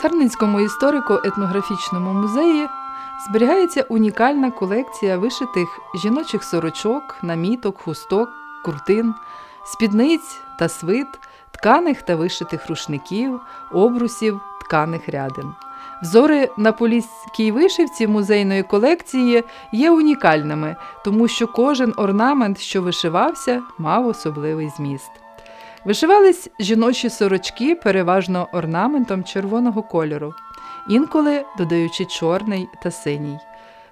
Сарненському історико-етнографічному музеї зберігається унікальна колекція вишитих жіночих сорочок, наміток, хусток, куртин, спідниць та свит, тканих та вишитих рушників, обрусів, тканих рядин. Взори на поліській вишивці музейної колекції є унікальними, тому що кожен орнамент, що вишивався, мав особливий зміст. Вишивались жіночі сорочки переважно орнаментом червоного кольору, інколи додаючи чорний та синій.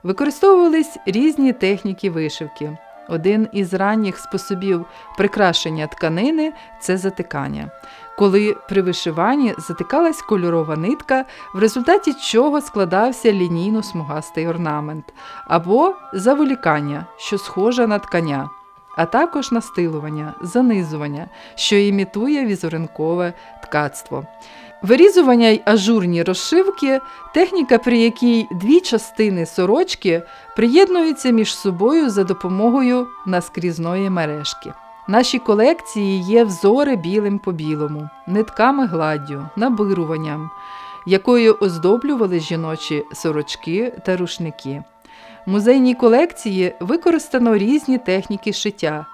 Використовувались різні техніки вишивки. Один із ранніх способів прикрашення тканини це затикання, коли при вишиванні затикалась кольорова нитка, в результаті чого складався лінійно-смугастий орнамент, або заволікання, що схоже на ткання, а також настилування, занизування, що імітує візерункове ткацтво. Вирізування й ажурні розшивки техніка, при якій дві частини сорочки приєднуються між собою за допомогою наскрізної мережки. В нашій колекції є взори білим по білому, нитками гладдю, набируванням, якою оздоблювали жіночі сорочки та рушники. В музейній колекції використано різні техніки шиття.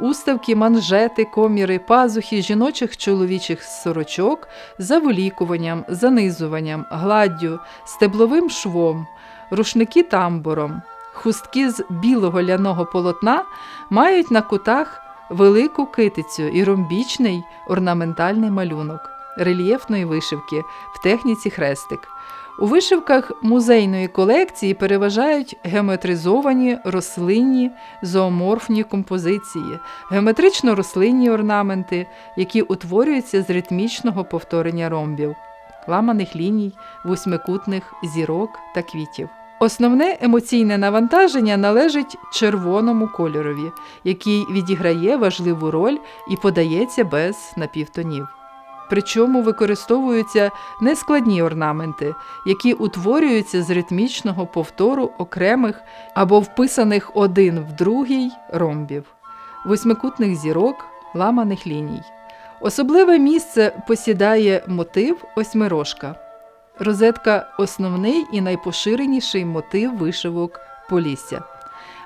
Уставки, манжети, коміри, пазухи жіночих чоловічих сорочок заволікуванням, занизуванням, гладдю, стебловим швом, рушники тамбуром. Хустки з білого ляного полотна мають на кутах велику китицю і ромбічний орнаментальний малюнок рельєфної вишивки в техніці хрестик. У вишивках музейної колекції переважають геометризовані рослинні зооморфні композиції, геометрично-рослинні орнаменти, які утворюються з ритмічного повторення ромбів, ламаних ліній, восьмикутних зірок та квітів. Основне емоційне навантаження належить червоному кольорові, який відіграє важливу роль і подається без напівтонів. Причому використовуються нескладні орнаменти, які утворюються з ритмічного повтору окремих або вписаних один в другий ромбів, восьмикутних зірок, ламаних ліній. Особливе місце посідає мотив осьмирожка. Розетка основний і найпоширеніший мотив вишивок Полісся.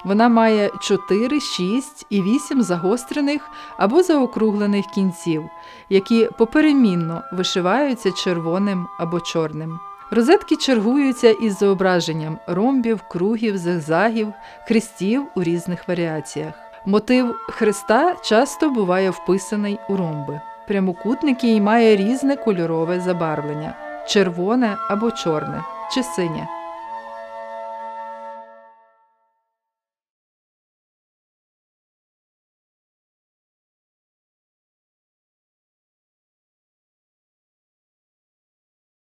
Вона має 4, 6 і 8 загострених або заокруглених кінців, які поперемінно вишиваються червоним або чорним. Розетки чергуються із зображенням ромбів, кругів, зигзагів, хрестів у різних варіаціях. Мотив хреста часто буває вписаний у ромби. Прямокутник її має різне кольорове забарвлення червоне або чорне чи синє.